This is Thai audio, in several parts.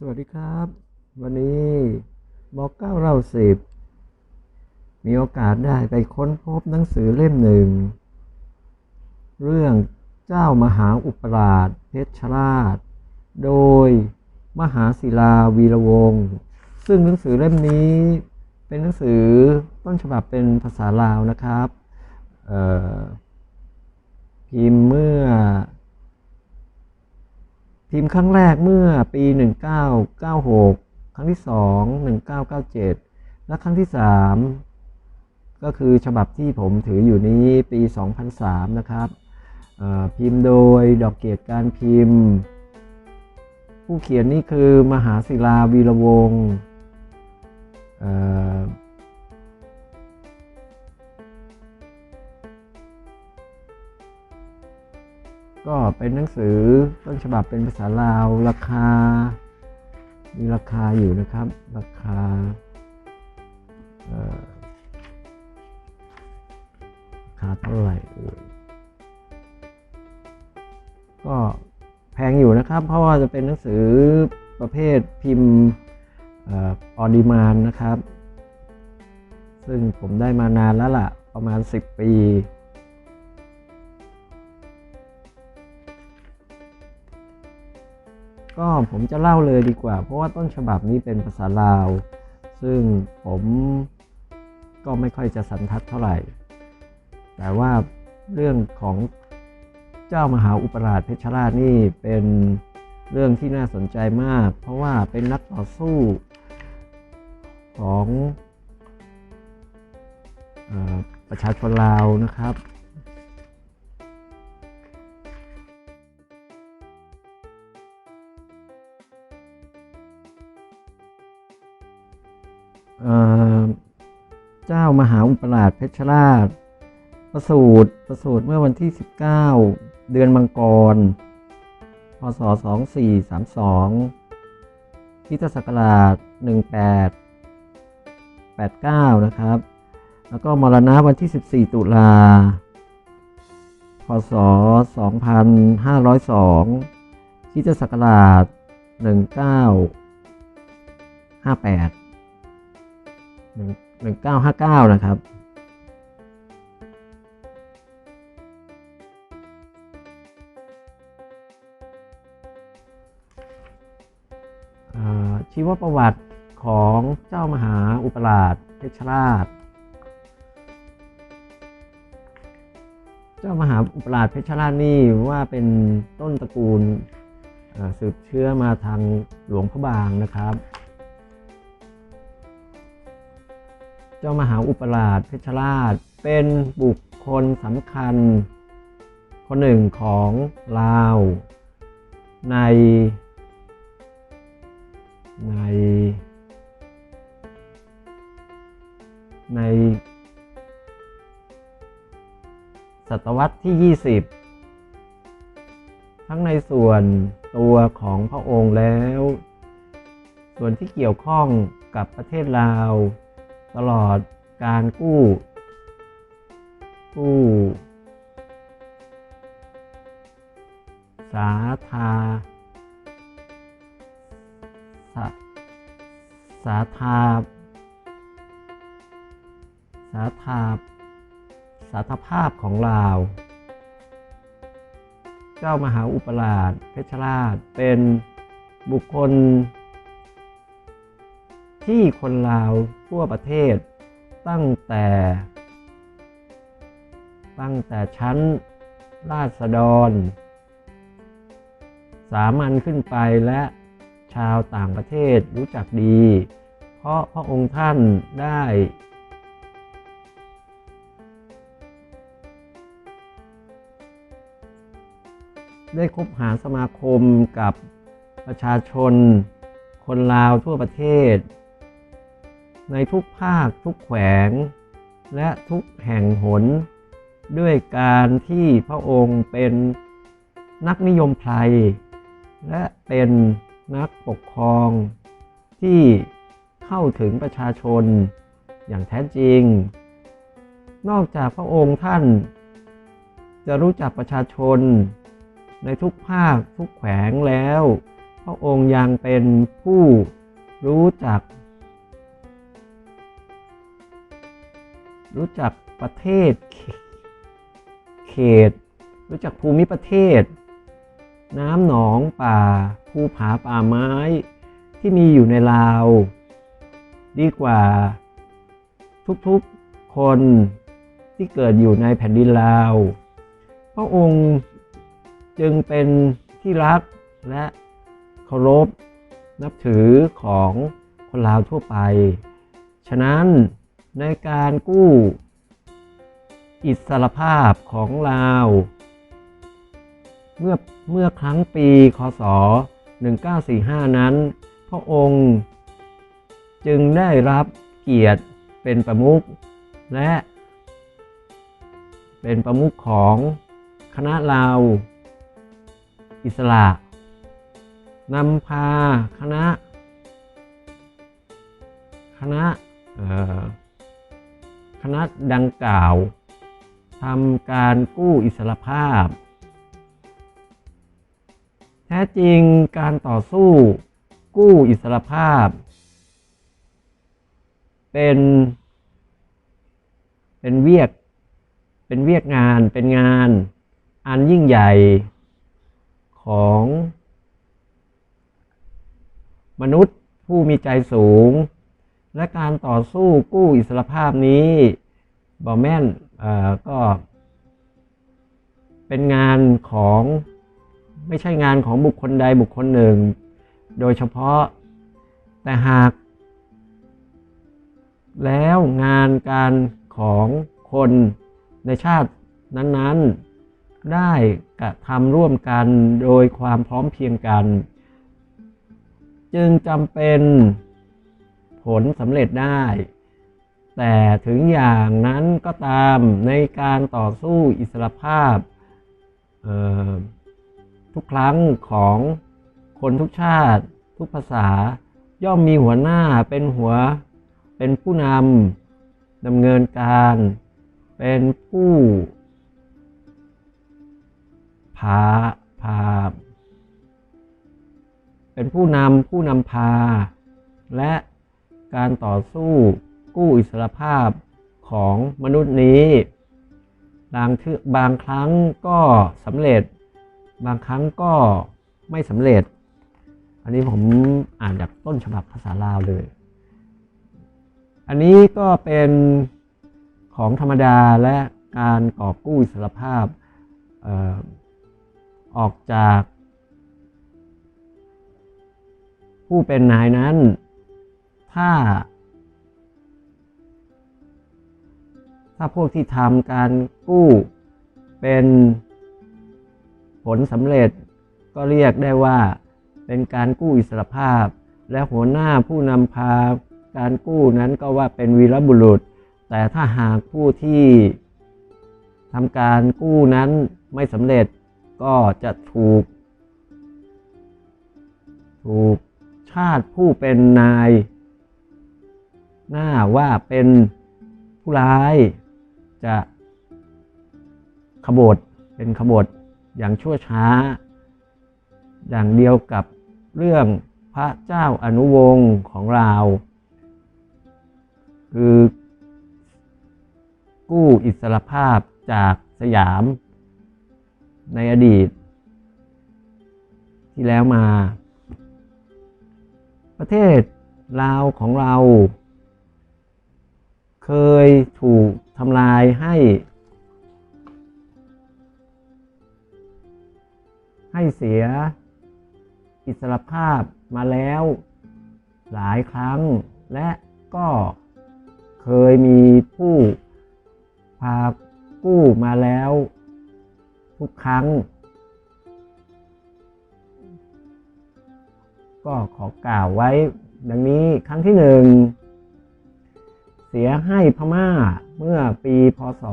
สวัสดีครับ วันนี้บอกเก้าเล่าสิบมีโอกาสได้ไปค้นพบหนังสือเล่มหนึ่ง เรื่องเจ้ามหาอุปราชเพชรราช โดยมหาศิลาวีระวงศ์ซึ่งหนังสือเล่มนี้เป็นหนังสือต้นฉบับเป็นภาษาลาวนะครับพิมพ์เมื่อ พิมพ์ครั้งแรกเมื่อปี 1996 ครั้งที่ 2 1997 และครั้งที่ 3 ก็คือฉบับที่ผมถืออยู่นี้ปี 2003 นะครับพิมพ์โดยดอกเกียรติการพิมพ์ ผู้เขียนนี่คือมหาศิลาวีระวงศ์ ก็เป็นหนังสือต้นฉบับเป็นภาษาลาวราคา มีราคาอยู่นะครับ ราคาราคาเท่าไหร่ก็แพงอยู่นะครับ เพราะว่าจะเป็นหนังสือประเภทพิมพ์ออดีมานนะครับ ซึ่งผมได้มานานแล้วล่ะ ประมาณ 10 ปี ก็ผมจะเล่าเลยดีกว่า เพราะว่าต้นฉบับนี้เป็นภาษาลาว ซึ่งผมก็ไม่ค่อยจะสันทัดเท่าไหร่ แต่ว่าเรื่องของเจ้ามหาอุปราชเพชรราชนี่เป็นเรื่องที่น่าสนใจมาก เพราะว่าเป็นนักต่อสู้ของอประชาชนลาวนะครับ เจ้ามหาอุปราชเพชรราชประสูติประสูติเมื่อวันที่ 19 เดือนมังกร พศ 2432คริสตศักราช 1889 นะครับ แล้วก็มรณะวันที่ 14 ตุลา พศ 2502คริสตศักราช 1958 1959 นะครับชีวประวัติของเจ้ามหาอุปราชเพชรราช เจ้ามหาอุปราชเพชรราชนี่ว่าเป็นต้นตระกูลสืบเชื้อมาทางหลวงพระบางนะครับ เจ้ามหาอุปราชเพชรราช เป็นบุคคลสำคัญ คนหนึ่งของลาว ใน ใน ใน ศตวรรษที่ 20 ทั้งในส่วนตัวของพระองค์แล้ว ส่วนที่เกี่ยวข้องกับประเทศลาว ตลอดการกู้ กู้ สาธาสาสาธาสาธาสาธภาพของลาว เจ้ามหาอุปราชเพชรราชเป็นบุคคล ที่คนลาวทั่วประเทศ ตั้งแต่ ตั้งแต่ชั้นราษฎร สามัญขึ้นไปและชาวต่างประเทศรู้จักดี เพราะพระองค์ท่านได้ ได้คบหาสมาคมกับประชาชนคนลาวทั่วประเทศ ในทุกภาคทุกแขวง และทุกแห่งหน ด้วยการที่พระองค์เป็นนักนิยมไพรและเป็นนักปกครองที่เข้าถึงประชาชนอย่างแท้จริง นอกจากพระองค์ท่าน จะรู้จักประชาชน ในทุกภาคทุกแขวงแล้วพพระองค์ยังเป็นผู้รู้จัก รู้จักประเทศ เขต รู้จักภูมิประเทศ น้ำหนองป่า ภูผาป่าไม้ ที่มีอยู่ในลาว ดีกว่า ทุกๆคนที่เกิดอยู่ในแผ่นดินลาว พระองค์จึงเป็นที่รักและเคารพนับถือของคนลาวทั่วไป ฉะนั้น ในการกู้อิสรภาพของลาว เมื่อเมื่อครั้งปี คศ 1945 นั้น พระองค์จึงได้รับเกียรติเป็นประมุขและ เป็นประมุขของคณะลาว อิสระนำพาคณะ คณะเอ่อ คณะดังกล่าวทำการกู้อิสรภาพ แท้จริงการต่อสู้กู้อิสรภาพ เป็นเป็นเวียกเป็นเวียกงานเป็นงานอันยิ่งใหญ่ของมนุษย์ผู้มีใจสูง และการต่อสู้กู้อิสรภาพนี้บอแมนเอ่อก็เป็นงานของไม่ใช่งานของบุคคลใดบุคคลหนึ่ง โดยเฉพาะแต่หาก แล้วงานการของคนในชาตินั้นๆ ได้กระทำร่วมกันโดยความพร้อมเพรียงกัน จึงจำเป็น ผลสำเร็จได้ แต่ถึงอย่างนั้นก็ตามในการต่อสู้อิสรภาพทุกครั้งของคนทุกชาติ ทุกภาษา ย่อมมีหัวหน้าเป็นหัวเป็นผู้นำดำเนินการ เป็นผู้พาพาเป็นผู้นำผู้นำพา และ การต่อสู้กู้อิสรภาพของมนุษย์นี้ บางทีบางครั้งก็สำเร็จ บางครั้งก็ไม่สำเร็จ อันนี้ผมอ่านจากต้นฉบับภาษาลาวเลย อันนี้ก็เป็นของธรรมดาและการกอบกู้อิสรภาพออออกจาก ผู้เป็นนายนั้น ถ้า ถ้าพวกที่ทำการกู้เป็นผลสำเร็จก็เรียกได้ว่าเป็นการกู้อิสรภาพ และหัวหน้าผู้นำพาการกู้นั้นก็ว่าเป็นวีรบุรุษ แต่ถ้าหากผู้ที่ทำการกู้นั้นไม่สำเร็จก็จะถูก ถูกชาติผู้เป็นนาย หน้าว่าเป็นผู้ร้ายจะขบฏเป็นขบฏอย่างชั่วช้า อย่างเดียวกับเรื่องพระเจ้าอนุวงศ์ของเราคือกู้อิสรภาพจากสยามในอดีต ที่แล้วมา ประเทศลาวของเรา เคยถูกทำลายให้ ให้เสียอิสรภาพมาแล้วหลายครั้ง และก็เคยมีผู้พากู้มาแล้ว ทุกครั้ง ก็ขอกล่าวไว้ ดังนี้ครั้งที่หนึ่ง เสียให้พม่าเมื่อปีพศ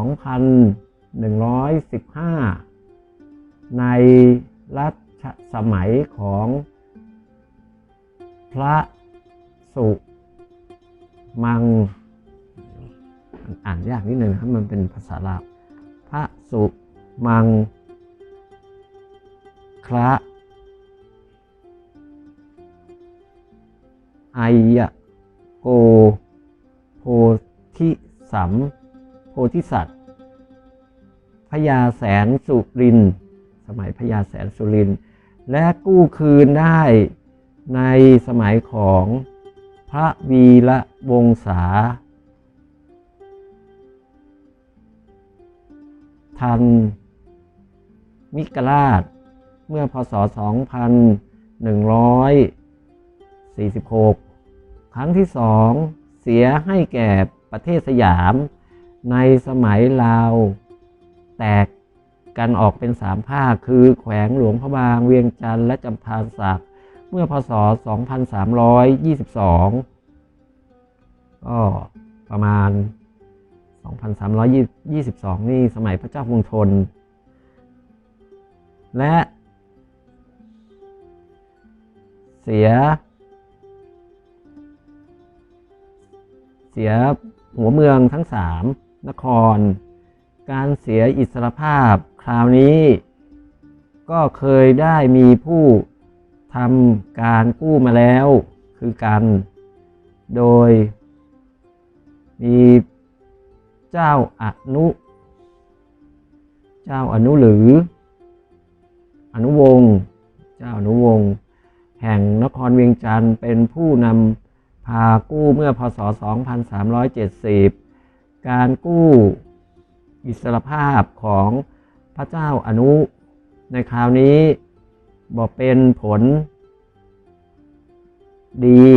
2115 ในรัชสมัยของพระสุมัง อ่านยากนิดนึงนะมันเป็นภาษาลาวพระสุมังคระไอยะ โกโพธิสัมโพธิสัตว์พญาแสนสุริน สมัยพญาแสนสุริน และกู้คืนได้ในสมัยของพระวีระวงศาทันมิกราช เมื่อพศ 2146 ครั้งที่สองเสียให้แก่ประเทศสยามในสมัยลาวแตกกันออกเป็นสามภาค คือแขวงหลวงพระบางเวียงจันทร์และจำพานศักดิ์เมื่อพศ 2322 ก็ประมาณ 2322 นี่สมัยพระเจ้ากรุงธนและเสีย สียหัวเมืองทั้งสามนคร การเสียอิสรภาพคราวนี้ ก็เคยได้มีผู้ทำการกู้มาแล้ว คือกัน โดย มีเจ้าอนุ เจ้าอนุหรือ อนุวงศ์เจ้าอนุวงศ์แห่งนครเวียงจันทร์เป็นผู้นำ พากู้เมื่อพศ 2370 การกู้อิสรภาพของพระเจ้าอนุ ในคราวนี้บอกเป็นผลดี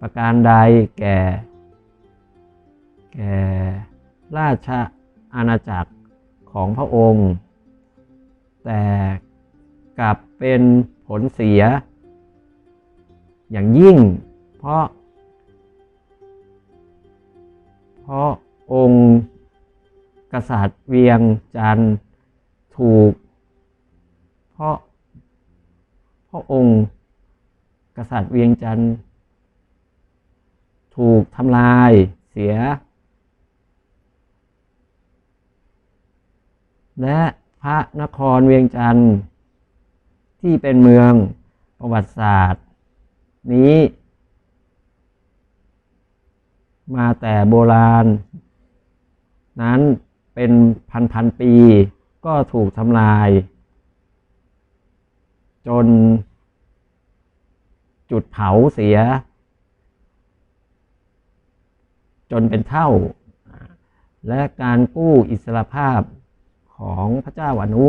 ประการใดแก่ แก่ราชอาณาจักรของพระองค์ แต่กลับเป็นผลเสีย อย่างยิ่ง เพราะ เพราะองค์กษัตริย์เวียงจันทร์ถูก เพราะเพราะองค์กษัตริย์เวียงจันทร์ถูกทำลายเสีย และพระนครเวียงจันทร์ที่เป็นเมืองประวัติศาสตร์ นี้ มาแต่โบราณ นั้นเป็นพันพันปีก็ถูกทำลาย จน จุดเผาเสีย จนเป็นเท่า และการกู้อิสรภาพของพระเจ้าอนุ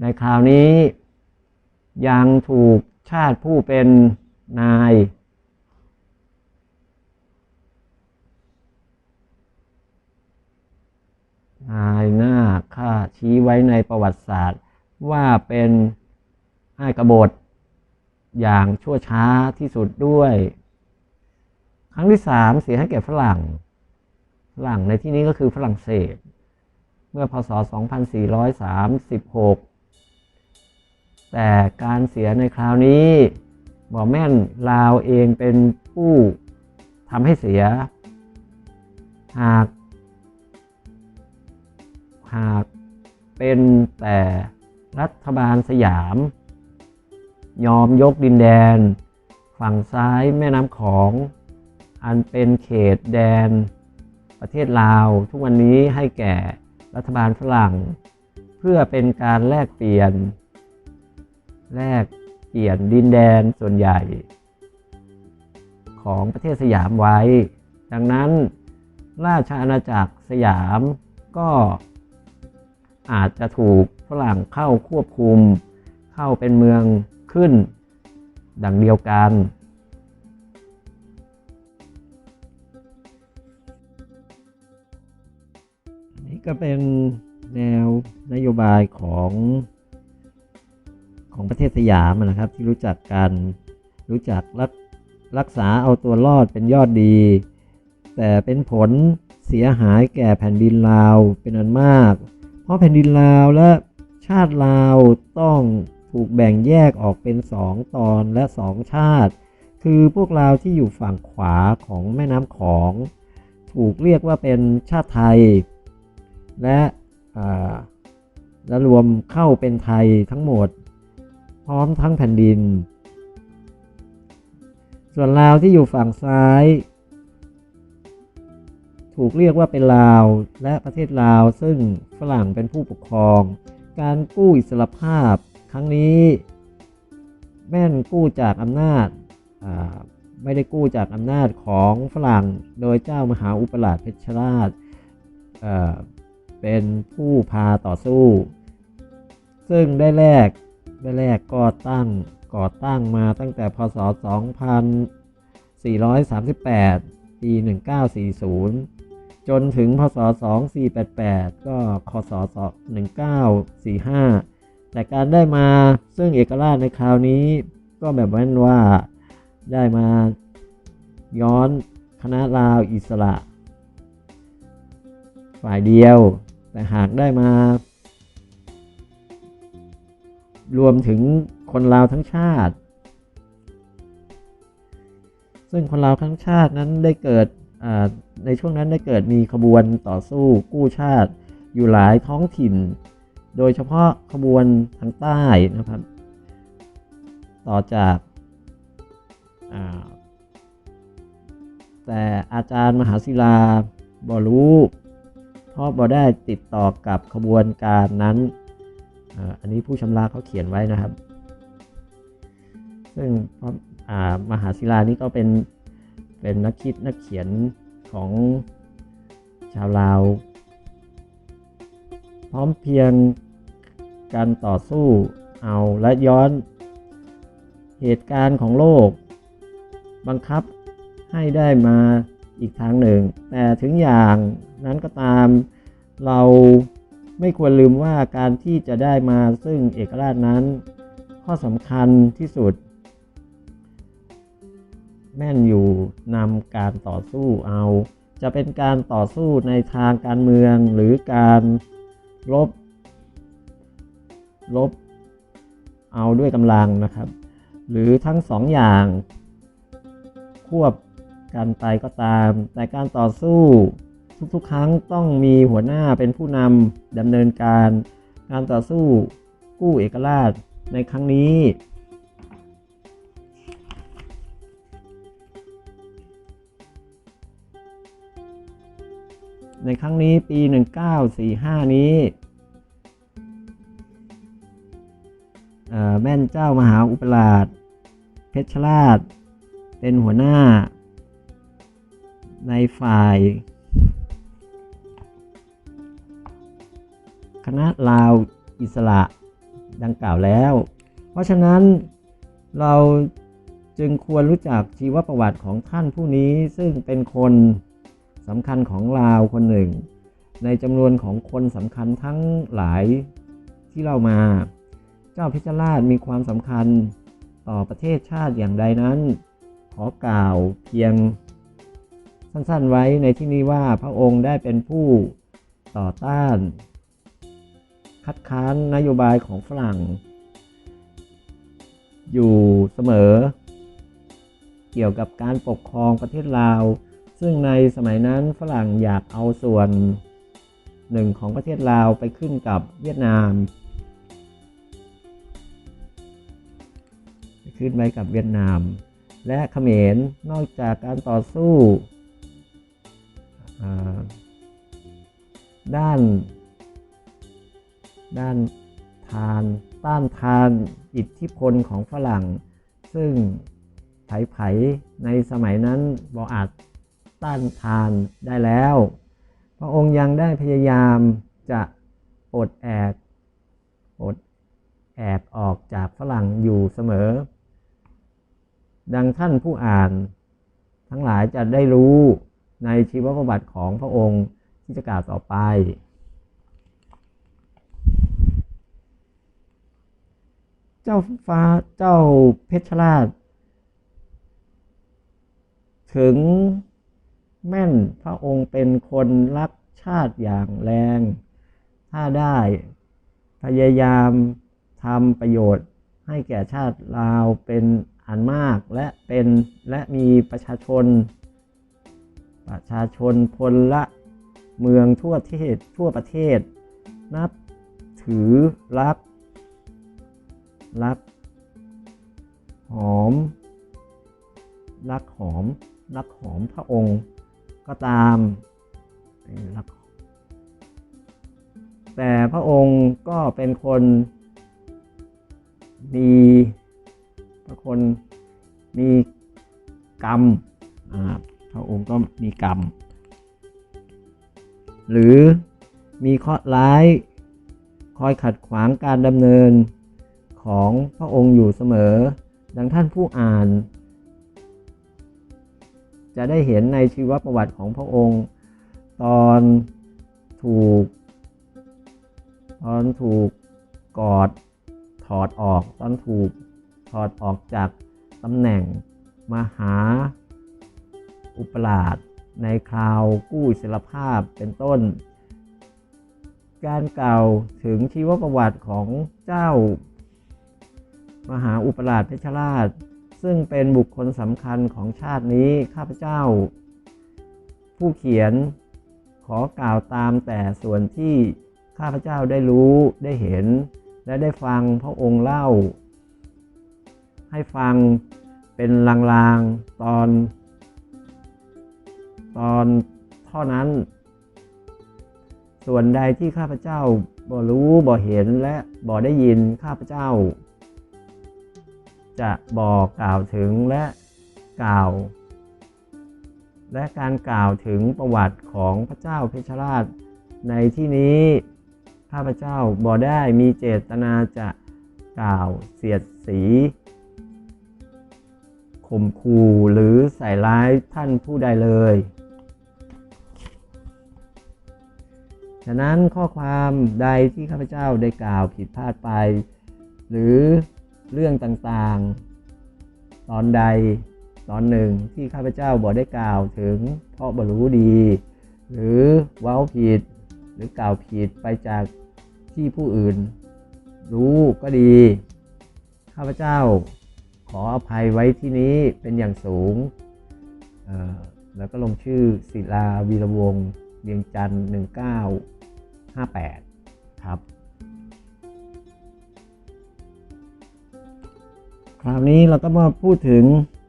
ในคราวนี้ยังถูก ชาติผู้เป็นนาย นายหน้าค่าชี้ไว้ในประวัติศาสตร์ ว่าเป็นอ้ายกบฏอย่างชั่วช้าที่สุดด้วย ครั้งที่สามเสียให้แก่ฝรั่ง ฝรั่งในที่นี้ก็คือฝรั่งเศส เมื่อพศ 2436 แต่การเสียในคราวนี้บอแม่นลาวเองเป็นผู้ทำให้เสีย หากหากเป็นแต่รัฐบาลสยาม ยอมยกดินแดน ฝั่งซ้ายแม่น้ำของ อันเป็นเขตแดน ประเทศลาวทุกวันนี้ให้แก่รัฐบาลฝรั่ง เพื่อเป็นการแลกเปลี่ยน แลกเปลี่ยนดินแดนส่วนใหญ่ ของประเทศสยามไว้ ดังนั้นราชอาณาจักรสยามก็อาจจะถูกฝรั่งเข้าควบคุม เข้าเป็นเมืองขึ้น ดังเดียวกันนนี้ก็เป็นแนวนโยบายของ ของประเทศสยามนะครับ ที่รู้จักกันรู้จักรักรักษาเอาตัวรอดเป็นยอดดี แต่เป็นผลเสียหายแก่แผ่นดินลาวเป็นอันมาก เพราะแผ่นดินลาวและชาติลาวต้องถูกแบ่งแยกออกเป็นสองตอนและสองชาติ คือพวกลาวที่อยู่ฝั่งขวาของแม่น้ำของ ถูกเรียกว่าเป็นชาติไทย และและรวมเข้าเป็นไทยทั้งหมด พร้อมทั้งแผ่นดิน ส่วนลาวที่อยู่ฝั่งซ้าย ถูกเรียกว่าเป็นลาวและประเทศลาวซึ่งฝรั่งเป็นผู้ปกครอง การกู้อิสรภาพครั้งนี้ แม่นกู้จากอำนาจาไม่ได้กู้จากอำนาจของฝรั่งโดยเจ้ามหาอุปราชเพชรราชเป็นผู้พาต่อสู้ ซึ่งได้แรก แรกก็ตั้งก่อตั้งมาตั้งแต่พศ 2438 ปี 1940 จนถึงพศ 2488 ก็คศ1945 แต่การได้มาซึ่งเอกราชในคราวนี้ก็แบบนั้นว่าได้มาย้อนคณะลาวอิสระ ฝ่ายเดียว แต่หากได้มา รวมถึงคนลาวทั้งชาติ ซึ่งคนลาวทั้งชาตินั้นได้เกิดในช่วงนั้นได้เกิดมีขบวนต่อสู้กู้ชาติอยู่หลายท้องถิ่น โดยเฉพาะขบวนทางใต้นะครับ ต่อจากาแต่อาจารย์มหาศิลาบอรู้ เพราะบอได้ติดต่อกับขบวนการนั้น อันนี้ผู้ชำระเขาเขียนไว้นะครับ ซึ่งพระมหาศิลานี่ก็เป็นเป็นนักคิดนักเขียนของชาวลาว พร้อมเพียงการต่อสู้เอาและย้อนเหตุการณ์ของโลก บังคับให้ได้มาอีกทางหนึ่ง แต่ถึงอย่างนั้นก็ตามเรา ไม่ควรลืมว่าการที่จะได้มาซึ่งเอกราชนั้น ข้อสำคัญที่สุด แม่นอยู่นำการต่อสู้เอา จะเป็นการต่อสู้ในทางการเมืองหรือการลบ ลบเอาด้วยกำลังนะครับ หรือทั้งสองอย่าง ควบกันไปก็ตาม แต่การต่อสู้ ทุกๆ ครั้งต้องมีหัวหน้าเป็นผู้นำดำเนินการการต่อสู้กู้เอกราชในครั้งนี้ ในครั้งนี้ปี 1945 นี้แม่นเจ้ามหาอุปราช เพชรราช เป็นหัวหน้าในฝ่าย ณะลาวอิสระดังกล่าวแล้ว เพราะฉะนั้นเราจึงควรรู้จักชีวประวัติของท่านผู้นี้ซึ่งเป็นคนสำคัญของลาวคนหนึ่ง ในจำนวนของคนสำคัญทั้งหลายที่เรามา เจ้าพิจาราชมีความสำคัญต่อประเทศชาติอย่างใดนั้น ขอกล่าวเพียงสั้นๆไว้ในที่นี้ว่าพระองค์ได้เป็นผู้ต่อต้าน คัดค้านนโยบายของฝรั่ง อยู่เสมอ เกี่ยวกับการปกครองประเทศลาว ซึ่งในสมัยนั้นฝรั่งอยากเอาส่วนหนึ่งของประเทศลาวไปขึ้นกับเวียดนามไปขึ้นไว้กับเวียดนาม และเขมรนอกจากการต่อสู้ด้าน ด้านทานต้านทานอิทธิพลของฝรั่ง ซึ่งไผๆในสมัยนั้นบออาจต้านทานได้แล้ว พระองค์ยังได้พยายามจะปลดแอกปลดแอกออกจากฝรั่งอยู่เสมอ ดังท่านผู้อ่านทั้งหลายจะได้รู้ในชีวประวัติของพระองค์ที่จะกล่าวต่อไป เจ้าฟ้าเจ้าเพชรราช ถึงแม่นพระองค์เป็นคนรักชาติอย่างแรง ถ้าได้พยายามทำประโยชน์ให้แก่ชาติลาวเป็นอันมากและเป็นและมีประชาชน ประชาชนพลละเมืองทั่วประเทศทั่วประเทศ นับถือรัก รัก หอม รักหอม รักหอมพระองค์ ก็ตามรักแต่พระองค์ก็เป็นคนมีพระคนมีกรรมพระองค์ก็มีกรรม หรือมีข้อร้าย คอยขัดขวางการดำเนิน ของพระองค์อยู่เสมอ ดังท่านผู้อ่าน จะได้เห็นในชีวประวัติของพระองค์ ตอนถูก ตอนถูกกอดถอดออก ตอนถูกถอดออกจากตำแหน่งมหาอุปราชในคราวกู้ศิลภาพเป็นต้น การกล่าวถึงชีวประวัติของเจ้า มหาอุปราชเพชรราช ซึ่งเป็นบุคคลสำคัญของชาตินี้ข้าพเจ้า ผู้เขียนขอกล่าวตามแต่ส่วนที่ข้าพเจ้าได้รู้ได้เห็น และได้ฟังพระองค์เล่า ให้ฟังเป็นลางๆตอน ตอนเท่านั้น ส่วนใดที่ข้าพเจ้าบ่รู้บ่เห็นและบ่ได้ยินข้าพเจ้า จะบอกกล่าวถึงและกล่าว และการกล่าวถึงประวัติของพระเจ้าเพชรราช ในที่นี้ข้าพเจ้าบ่ได้มีเจตนาจะกล่าวเสียดสีข่มขู่หรือใส่ร้ายท่านผู้ใดเลย ฉะนั้นข้อความใดที่ข้าพเจ้าได้กล่าวผิดพลาดไป หรือ เรื่องต่างๆ ตอนใดตอนหนึ่งที่ข้าพเจ้าบอกได้กล่าวถึงเพราะบรรู้ดี หรือว้าผิด หรือกล่าวผิดไปจากที่ผู้อื่น รู้ก็ดี ข้าพเจ้าขออภัยไว้ที่นี้เป็นอย่างสูง แล้วก็ลงชื่อศิลาวีรวงศ์เวียงจันทร์19 58 ครับ คราวนี้เราก็มาพูดถึง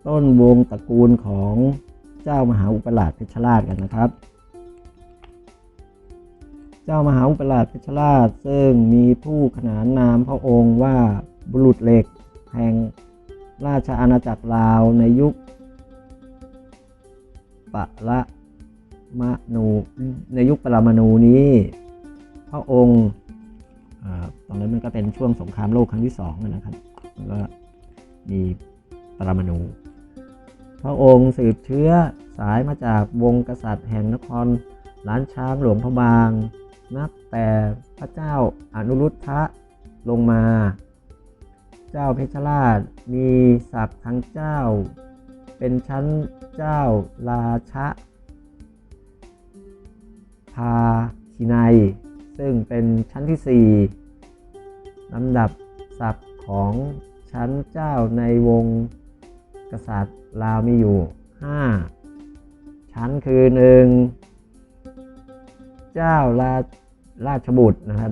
ต้นวงตระกูลของเจ้ามหาอุปราชเพชรราชกันนะครับ เจ้ามหาอุปราชเพชรราชซึ่งมีผู้ขนานนามพระองค์ว่าบุรุษเหล็กแห่งราชอาณาจักรลาวในยุคปะละมะนูในยุคปรมาณูนี้พระองค์ตอนนั้นมันก็เป็นช่วงสงครามโลกครั้งที่สองนะครับแล้ว มีปรมาณูพระองค์สืบเชื้อสายมาจากวงกษัตริย์แห่งนครล้านช้างหลวงพระบาง นับแต่พระเจ้าอนุรุทธะลงมา เจ้าเพชรราชมีศักดิ์ทั้งเจ้า เป็นชั้นเจ้าราชะพาคินัยซึ่งเป็นชั้นที่ 4ลำดับศักดิ์ของ ชั้นเจ้าในวงกษัตริย์ลาวมีอยู่ 5 ชั้นคือ 1 เจ้าราราชบุตรนะครับ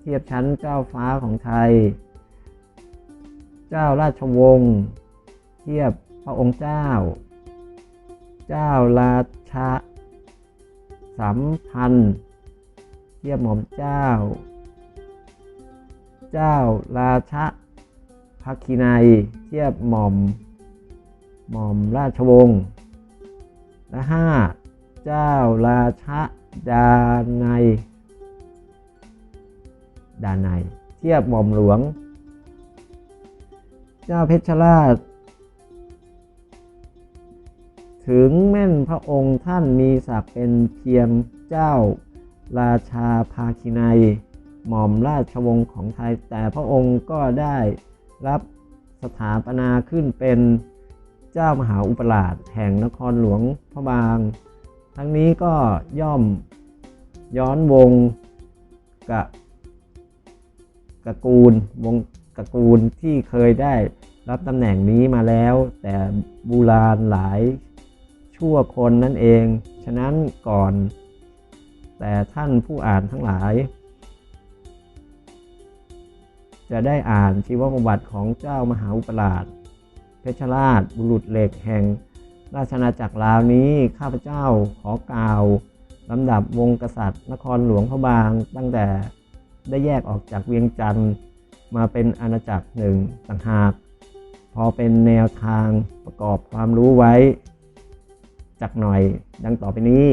เทียบชั้นเจ้าฟ้าของไทย เจ้าราชวงศ์เทียบพระองค์เจ้า เจ้าราชาสัมพันธ์เทียบหม่อมเจ้า เจ้าราช พักคีนัยเทียบหม่อม หม่อมราชวงศ์และห้าเจ้าราชะดาในดาในเทียบหม่อมหลวง เจ้าเพชรราช ถึงแม่นพระองค์ท่านมีศักดิ์เป็นเพียงเจ้าราชาภาคินัย หม่อมราชวงศ์ของไทย แต่พระองค์ก็ได้ รับสถาปนาขึ้นเป็นเจ้ามหาอุปราชแห่งนครหลวงพระบาง ทั้งนี้ก็ย่อมย้อนวงกะกะกูลวงกะกูลที่เคยได้รับตำแหน่งนี้มาแล้ว แต่บูราณหลายชั่วคนนั่นเอง ฉะนั้นก่อน แต่ท่านผู้อ่านทั้งหลาย จะได้อ่านชีวประวัติของเจ้ามหาอุปราช เพชรราชบุรุษเหล็กแห่ง ราชอาณาจักรลาวนี้ข้าพเจ้าขอกล่าวลำดับวงกษัตริย์ นครหลวงพระบาง ตั้งแต่ได้แยกออกจากเวียงจันทร์มาเป็นอาณาจักรหนึ่งต่างหาก พอเป็นแนวทางประกอบความรู้ไว้ จักหน่อยดังต่อไปนี้